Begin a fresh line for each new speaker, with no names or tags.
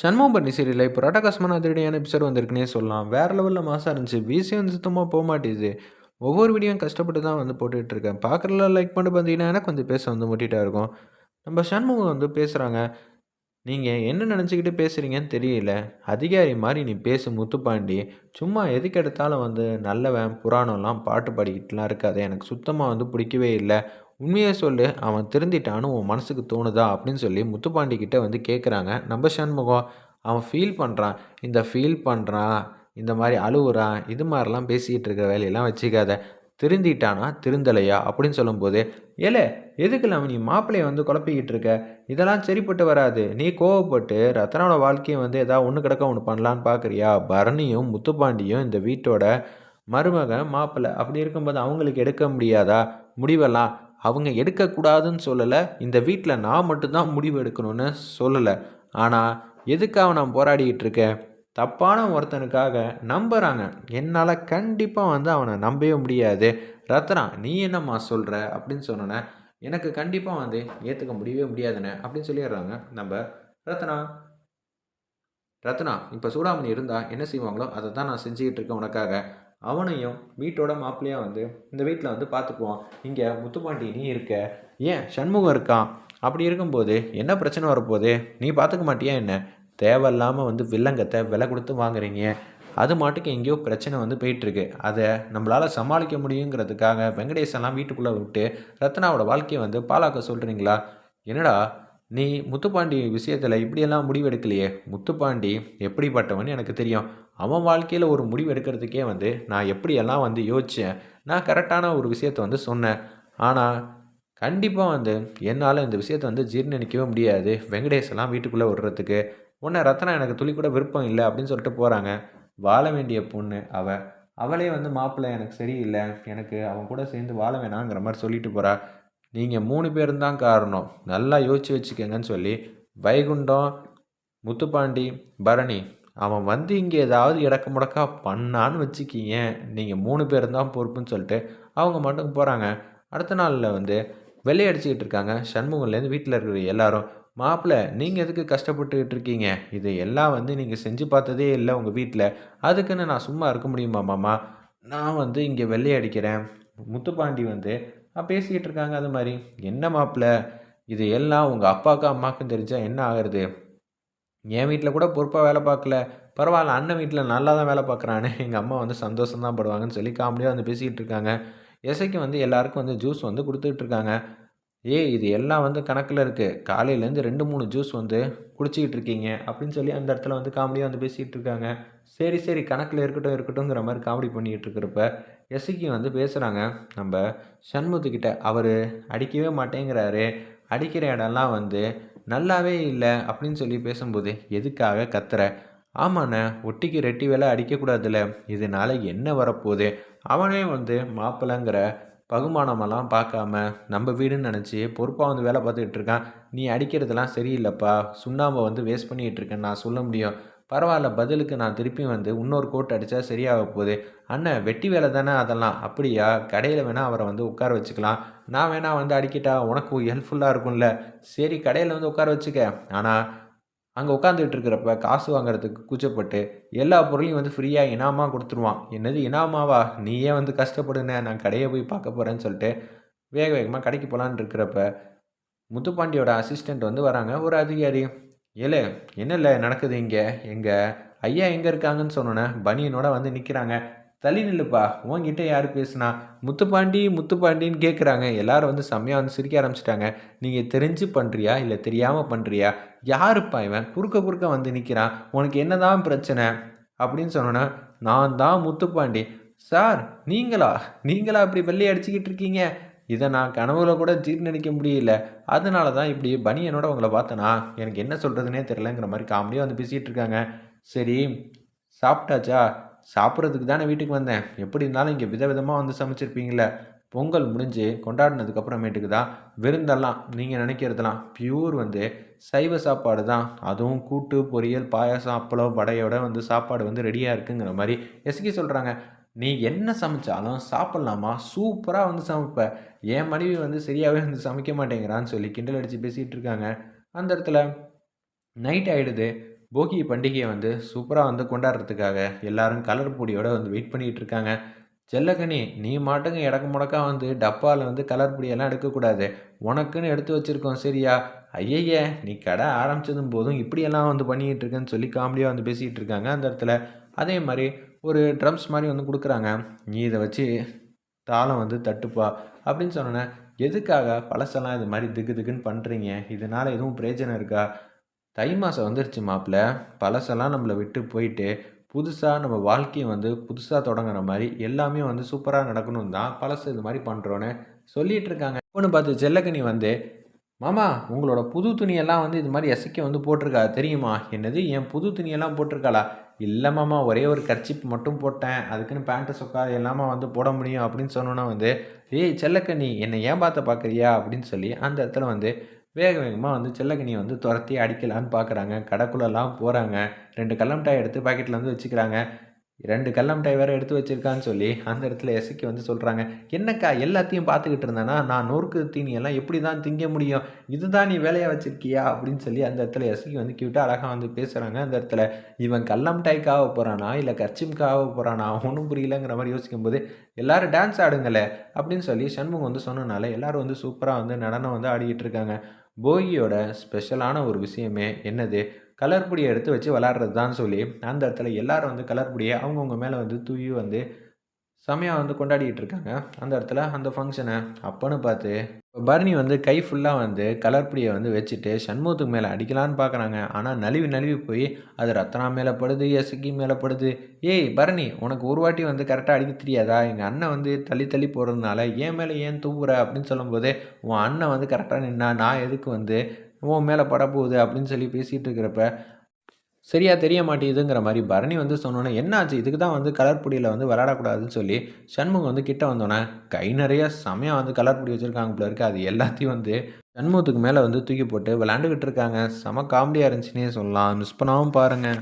சண்முகம் பண்ணி சீரியலில் இப்போ ராட்டகாசமான அதிரடியான எபிசோட் வந்திருக்குன்னே சொல்லலாம். வேறு லெவலில் மாசாக இருந்துச்சு. வீசி வந்து சுத்தமாக போக மாட்டேது ஒவ்வொரு வீடியோவும் கஷ்டப்பட்டு தான் வந்து போட்டுட்டு இருக்கேன். பார்க்குறதுல லைக் பண்ணிட்டு பார்த்தீங்கன்னா எனக்கு கொஞ்சம் பேச வந்து முட்டிகிட்டா இருக்கும். நம்ம சண்முகம் வந்து பேசுகிறாங்க நீங்கள் என்ன நினச்சிக்கிட்டு பேசுகிறீங்கன்னு தெரியல. அதிகாரி மாதிரி நீ பேசு முத்துப்பாண்டி. சும்மா எதுக்கு எடுத்தாலும் வந்து நல்லவன் புராணம்லாம் பாட்டு பாடிக்கிட்டுலாம் இருக்காது. எனக்கு சுத்தமாக வந்து பிடிக்கவே இல்லை. உண்மையை சொல்லு அவன் திருந்திட்டான்னு உன் மனசுக்கு தோணுதா அப்படின்னு சொல்லி முத்துப்பாண்டி கிட்டே வந்து கேட்குறாங்க நம்ம சண்முகம் அவன் ஃபீல் பண்ணுறான் இந்த ஃபீல் பண்ணுறான் இந்த மாதிரி அழுவுறான் இது மாதிரிலாம் பேசிக்கிட்டு இருக்கிற வேலையெல்லாம் வச்சுக்காத. திருந்திட்டானா திருந்தலையா அப்படின்னு சொல்லும்போது ஏலே எதுக்குலாம் அவன் நீ மாப்பிள்ளைய வந்து குழப்பிக்கிட்டு இருக்க? இதெல்லாம் சரிப்பட்டு வராது. நீ கோவப்பட்டு ரத்னாவோட வாழ்க்கையை வந்து ஏதாவது ஒன்று கிடக்க ஒன்று பண்ணலான்னு பார்க்குறியா பரணியும் முத்துப்பாண்டியும் இந்த வீட்டோட மருமகன் மாப்பிள்ளை அப்படி இருக்கும்போது அவங்களுக்கு எடுக்க முடியாதா? முடிவெல்லாம் அவங்க எடுக்கக்கூடாதுன்னு சொல்லலை. இந்த வீட்டில் நான் மட்டும்தான் முடிவு எடுக்கணும்னு சொல்லலை. ஆனால் எதுக்காக நான் போராடிக்கிட்டு இருக்கேன்? தப்பான ஒருத்தனுக்காக நம்புகிறாங்க என்னால் கண்டிப்பாக வந்து அவனை நம்பவே முடியாது. ரத்னா நீ என்னம்மா சொல்கிற அப்படின்னு சொன்னோன்னே எனக்கு கண்டிப்பாக வந்து ஏற்றுக்க முடியவே முடியாதுண்ணே அப்படின்னு சொல்லிடுறாங்க நம்ம ரத்னா. ரத்னா இப்போ சூடாமணி இருந்தால் என்ன செய்வாங்களோ அதை தான் நான் செஞ்சுக்கிட்டு இருக்கேன் உனக்காக. அவனையும் வீட்டோட மாப்பிள்ளையாக வந்து இந்த வீட்டில் வந்து பார்த்துக்குவான் இங்கே முத்துப்பாண்டி நீ இருக்க. ஏன் சண்முகம் இருக்கான் அப்படி இருக்கும்போது என்ன பிரச்சனை வரப்போகுது? நீ பார்த்துக்க மாட்டியா என்ன? தேவையில்லாமல் வந்து வில்லங்கத்தை விலை கொடுத்து வாங்குறீங்க. அது மாட்டுக்கு எங்கேயோ பிரச்சனை வந்து போயிட்டுருக்கு. அதை நம்மளால் சமாளிக்க முடியுங்கிறதுக்காக வெங்கடேசன்லாம் வீட்டுக்குள்ளே விட்டு ரத்னாவோட வாழ்க்கையை வந்து பாலாக்க சொல்கிறீங்களா என்னடா நீ முத்துப்பாண்டி விஷயத்தில் இப்படியெல்லாம் முடிவெடுக்கலையே? முத்துப்பாண்டி எப்படிப்பட்டவன்னு எனக்கு தெரியும். அவன் வாழ்க்கையில் ஒரு முடிவு எடுக்கிறதுக்கே வந்து நான் எப்படியெல்லாம் வந்து யோசித்தேன் நான் கரெக்டான ஒரு விஷயத்த வந்து சொன்னேன். ஆனால் கண்டிப்பாக வந்து என்னால் இந்த விஷயத்தை வந்து ஜீர்ணிக்கவே முடியாது. வெங்கடேஷெல்லாம் வீட்டுக்குள்ளே விடுறதுக்கு. உன்னை ரத்னா எனக்கு துளி கூட விருப்பம் இல்லை அப்படின்னு சொல்லிட்டு போகிறாங்க வாழ வேண்டிய பொண்ணு அவள் அவளே வந்து மாப்பிள்ளை எனக்கு சரியில்லை. எனக்கு அவன் கூட சேர்ந்து வாழ வேணாங்கிற மாதிரி சொல்லிட்டு போகிறா நீங்கள் மூணு பேரும் தான் காரணம். நல்லா யோசிச்சு வச்சுக்கோங்கன்னு சொல்லி வைகுண்டம் முத்துப்பாண்டி பரணி அவன் வந்து இங்கே ஏதாவது இடக்க முடக்கா பண்ணான்னு வச்சுக்கிங்க. நீங்கள் மூணு பேர் தான் பொறுப்புன்னு சொல்லிட்டு அவங்க மட்டும் போகிறாங்க அடுத்த நாளில் வந்து வெள்ளையடிச்சிக்கிட்டு இருக்காங்க. சண்முகம்லேருந்து வீட்டில் இருக்கிற எல்லாரும் மாப்பிள்ளை நீங்கள் எதுக்கு கஷ்டப்பட்டுக்கிட்டு இருக்கீங்க? இது எல்லாம் வந்து நீங்கள் செஞ்சு பார்த்ததே இல்லை உங்கள் வீட்டில் அதுக்குன்னு நான் சும்மா இருக்க முடியுமா மாமா? நான் வந்து இங்கே வெள்ளையடிக்கிறேன் முத்துப்பாண்டி வந்து பேசிக்கிட்டு இருக்காங்க. அது மாதிரி என்ன மாப்பிள்ளை? இது எல்லாம் உங்கள் அப்பாவுக்கும் அம்மாவுக்கும் தெரிஞ்சால் என்ன ஆகிறது? என் வீட்டில் கூட பொறுப்பாக வேலை பார்க்கல. பரவாயில்ல அண்ணன் வீட்டில் நல்லா தான் வேலை பார்க்குறானே. எங்கள் அம்மா வந்து சந்தோஷம் தான் படுவாங்கன்னு சொல்லி காமெடியாக வந்து பேசிக்கிட்டு இருக்காங்க. இசைக்கு வந்து எல்லாருக்கும் வந்து ஜூஸ் வந்து கொடுத்துட்டு இருக்காங்க. ஏய் இது எல்லாம் வந்து கணக்கில் இருக்குது காலையிலேருந்து ரெண்டு மூணு ஜூஸ் வந்து குடிச்சிக்கிட்டு இருக்கீங்க அப்படின்னு சொல்லி அந்த இடத்துல வந்து காமெடியாக வந்து பேசிகிட்டு இருக்காங்க. சரி சரி கணக்கில் இருக்கட்டும் இருக்கட்டும்ங்கிற மாதிரி காமெடி பண்ணிக்கிட்டு இருக்கிறப்ப எசைக்கு வந்து பேசுகிறாங்க நம்ம சண்முத்துக்கிட்ட அவர் அடிக்கவே மாட்டேங்கிறாரு. அடிக்கிற இடம்லாம் வந்து நல்லாவே இல்லை அப்படின்னு சொல்லி பேசும்போது எதுக்காக கத்துற? ஆமாண்ண ஒட்டிக்கு ரெட்டி வேலை அடிக்கக்கூடாதுல்ல இதனால் என்ன வரப்போகுது? அவனே வந்து மாப்பிள்ளைங்கிற பகுமானமெல்லாம் பார்க்காம நம்ம வீடுன்னு நினச்சி பொறுப்பாக வந்து வேலை பார்த்துக்கிட்டு இருக்கான். நீ அடிக்கிறதெல்லாம் சரியில்லைப்பா. சுண்ணாம்பை வந்து வேஸ்ட் பண்ணிகிட்டு இருக்கேன் நான் சொல்ல முடியும். பரவாயில்ல பதிலுக்கு நான் திருப்பி வந்து இன்னொரு கோட் அடித்தா சரியாக போகுது. அண்ணன் வெட்டி வேலை தானே அதெல்லாம். அப்படியா? கடையில் வேணால் அவரை வந்து உட்கார வச்சுக்கலாம். நான் வேணால் வந்து அடிக்கிட்டா உனக்கு ஹெல்ப்ஃபுல்லாக இருக்கும்ல. சரி கடையில் வந்து உட்கார வச்சுக்க. ஆனால் அங்கே உட்காந்துட்டு இருக்கிறப்ப காசு வாங்குறதுக்கு கூச்சப்பட்டு எல்லா பொருளையும் வந்து ஃப்ரீயாக இனாமா கொடுத்துருவான். என்னது இனாமாவா? நீயே வந்து கஷ்டப்படுன நான் கடையை போய் பார்க்க போகிறேன்னு சொல்லிட்டு வேக வேகமாக கடைக்கு போகலான்னு இருக்கிறப்ப முத்துப்பாண்டியோட அசிஸ்டண்ட் வந்து வராங்க. ஒரு அதிகாரி. ஏலே என்ன இல்லை நடக்குது இங்கே? எங்கள் ஐயா எங்கே இருக்காங்கன்னு சொன்னோன்னே பனியனோட வந்து நிற்கிறாங்க தள்ளி நில்லுப்பா உங்ககிட்ட யார் பேசுனா? முத்துப்பாண்டி முத்துப்பாண்டின்னு கேட்குறாங்க எல்லாரும் வந்து செம்மையாக வந்து சிரிக்க ஆரம்பிச்சிட்டாங்க. நீங்கள் தெரிஞ்சு பண்ணுறியா இல்லை தெரியாமல் பண்ணுறியா யாருப்பா இவன்? குறுக்க குறுக்க வந்து நிற்கிறான் உனக்கு என்னதான் பிரச்சனை? அப்படின்னு சொன்னோன்னா நான் தான் முத்துப்பாண்டி. சார் நீங்களா? நீங்களா இப்படி வெள்ளை அடிச்சுக்கிட்டு இருக்கீங்க? இதை நான் கனவுல கூட ஜீர்ணிக்க முடியல. அதனால தான் இப்படி பனியனோட உங்களை பார்த்தனா எனக்கு என்ன சொல்கிறதுனே தெரிலங்கிற மாதிரி காமெடியாக வந்து பேசிகிட்டு இருக்காங்க. சரி சாப்பிட்டாச்சா? சாப்பிட்றதுக்கு தானே வீட்டுக்கு வந்தேன். எப்படி இருந்தாலும் இங்கே விதவிதமாக வந்து சமைச்சிருப்பீங்களே பொங்கல் முடிஞ்சு கொண்டாடினதுக்கப்புறமேட்டுக்கு தான் விருந்தெல்லாம் நீங்கள் நினைக்கிறதெல்லாம் பியூர் வந்து சைவ சாப்பாடு தான். அதுவும் கூட்டு பொரியல் பாயாசம் அப்பளம் வடையோட வந்து சாப்பாடு வந்து ரெடியாக இருக்குங்கிற மாதிரி எஸ்கி சொல்கிறாங்க நீ என்ன சமைச்சாலும் சாப்பிட்லாமா? சூப்பராக வந்து சமைப்ப. என் மனைவி வந்து சரியாகவே வந்து சமைக்க மாட்டேங்கிறான்னு சொல்லி கிண்டல் அடித்து பேசிகிட்டு இருக்காங்க. அந்த இடத்துல நைட் ஆகிடுது போகி பண்டிகையை வந்து சூப்பராக வந்து கொண்டாடுறதுக்காக எல்லாரும் கலர் பொடியோட வந்து வெயிட் பண்ணிகிட்டு இருக்காங்க. செல்லக்கனி நீ மாட்டுங்க இடக்கு முடக்கா வந்து டப்பாவில் வந்து கலர் பொடியெல்லாம் எடுக்கக்கூடாது. உனக்குன்னு எடுத்து வச்சுருக்கோம் சரியா? ஐயையே நீ கடை ஆரம்பிச்சதும் போதும் இப்படியெல்லாம் வந்து பண்ணிக்கிட்டு இருக்கேன்னு சொல்லி காமெடியாக வந்து பேசிகிட்டு இருக்காங்க அந்த இடத்துல. அதே மாதிரி ஒரு ட்ரம்ஸ் மாதிரி வந்து கொடுக்குறாங்க. நீ இதை வச்சு தாளம் வந்து தட்டுப்பா அப்படின்னு சொன்னோன்னே எதுக்காக பழசெல்லாம் இது மாதிரி திக்கு திக்குன்னு பண்ணுறீங்க இதனால் எதுவும் பிரயோஜனம் இருக்கா? தை மாதம் வந்துருச்சு மாப்பிள்ள. பழசெல்லாம் நம்மளை விட்டு போயிட்டு புதுசாக நம்ம வாழ்க்கையை வந்து புதுசாக தொடங்குற மாதிரி எல்லாமே வந்து சூப்பராக நடக்கணும் தான் பழசு இது மாதிரி பண்ணுறோன்னு சொல்லிகிட்டு இருக்காங்க. ஒன்று பார்த்து செல்லக்கனி வந்து மாமா உங்களோட புது துணியெல்லாம் வந்து இது மாதிரி எசைக்க வந்து போட்டிருக்கா தெரியுமா? என்னது என் புது துணியெல்லாம் போட்டிருக்காளா? இல்லைம்மாம்மா ஒரே ஒரு கர்ச்சிப் மட்டும் போட்டேன். அதுக்குன்னு பேண்ட்டு சொக்கா எல்லாமே வந்து போட முடியும் அப்படின்னு சொன்னோன்னா வந்து ஏய் செல்லக்கண்ணி என்னை ஏன் பார்த்த பார்க்குறியா? அப்படின்னு சொல்லி அந்த இடத்துல வந்து வேக வேகமாக வந்து செல்லக்கண்ணியை வந்து துரத்தி அடிக்கலான்னு பார்க்குறாங்க கடைக்குள்ளெல்லாம் போகிறாங்க ரெண்டு கல்லம் எடுத்து பாக்கெட்டில் வந்து வச்சுக்கிறாங்க. ரெண்டு கல்லம் மிட்டாய் வேறு எடுத்து வச்சுருக்கான்னு சொல்லி அந்த இடத்துல எசைக்கு வந்து சொல்கிறாங்க என்னக்கா எல்லாத்தையும் பார்த்துக்கிட்டு இருந்தேன்னா நான் நொறுக்கு தீனியெல்லாம் எப்படி தான் திங்க முடியும்? இதுதான் நீ வேலையாக வச்சுருக்கியா? அப்படின்னு சொல்லி அந்த இடத்துல எசைக்கு வந்து கியூட்டாக அழகாக வந்து பேசுகிறாங்க அந்த இடத்துல. இவன் கல்லம் டைக்காக போகிறானா இல்லை கர்ச்சிம்காக போகிறானா ஒன்றும் புரியலங்கிற மாதிரி யோசிக்கும்போது எல்லோரும் டான்ஸ் ஆடுங்களே அப்படின்னு சொல்லி சண்முகம் வந்து சொன்னனால எல்லோரும் வந்து சூப்பராக வந்து நடனம் வந்து ஆடிக்கிட்டு இருக்காங்க. போகியோட ஸ்பெஷலான ஒரு விஷயமே என்னது? கலர் பொடியை எடுத்து வச்சு விளாட்றது தான் சொல்லி அந்த இடத்துல எல்லோரும் வந்து கலர் பொடியை அவங்கவுங்க மேலே வந்து தூவி வந்து செமையாக வந்து கொண்டாடிக்கிட்டு இருக்காங்க. அந்த இடத்துல அந்த ஃபங்க்ஷனை அப்போன்னு பார்த்து பரணி வந்து கை ஃபுல்லாக வந்து கலர் பொடியை வந்து வச்சுட்டு சண்முகத்துக்கு மேலே அடிக்கலான்னு பார்க்குறாங்க ஆனால் நழுவி நழுவி போய் அது ரத்னா மேலே படுது எசுக்கி மேலே படுது. ஏய் பரணி உனக்கு ஒரு வாட்டி வந்து கரெக்டாக அடிக்க தெரியாதா? எங்கள் அண்ணன் வந்து தள்ளி தள்ளி போகிறதுனால ஏன் மேலே ஏன் தூவுற அப்படின்னு சொல்லும்போது உன் அண்ணன் வந்து கரெக்டாக நின்னா நான் எதுக்கு வந்து உன் மேலே படப்போகுது அப்படின்னு சொல்லி பேசிகிட்டு இருக்கிறப்ப சரியாக தெரிய மாட்டேங்குதுங்கிற மாதிரி பரணி வந்து சொன்னோன்னே என்னாச்சு? இதுக்கு தான் வந்து கலர் பொடியில் வந்து விளாடக்கூடாதுன்னு சொல்லி சண்முகம் வந்து கிட்ட வந்தோன்னே கை நிறைய செமையாக வந்து கலர் பொடி வச்சுருக்காங்க போல இருக்குது அது எல்லாத்தையும் வந்து சண்முகத்துக்கு மேலே வந்து தூக்கி போட்டு விளாண்டுக்கிட்டு இருக்காங்க. செம காமெடியாக இருந்துச்சுன்னே சொல்லலாம். மிஸ் பண்ணாமல் பாருங்கள்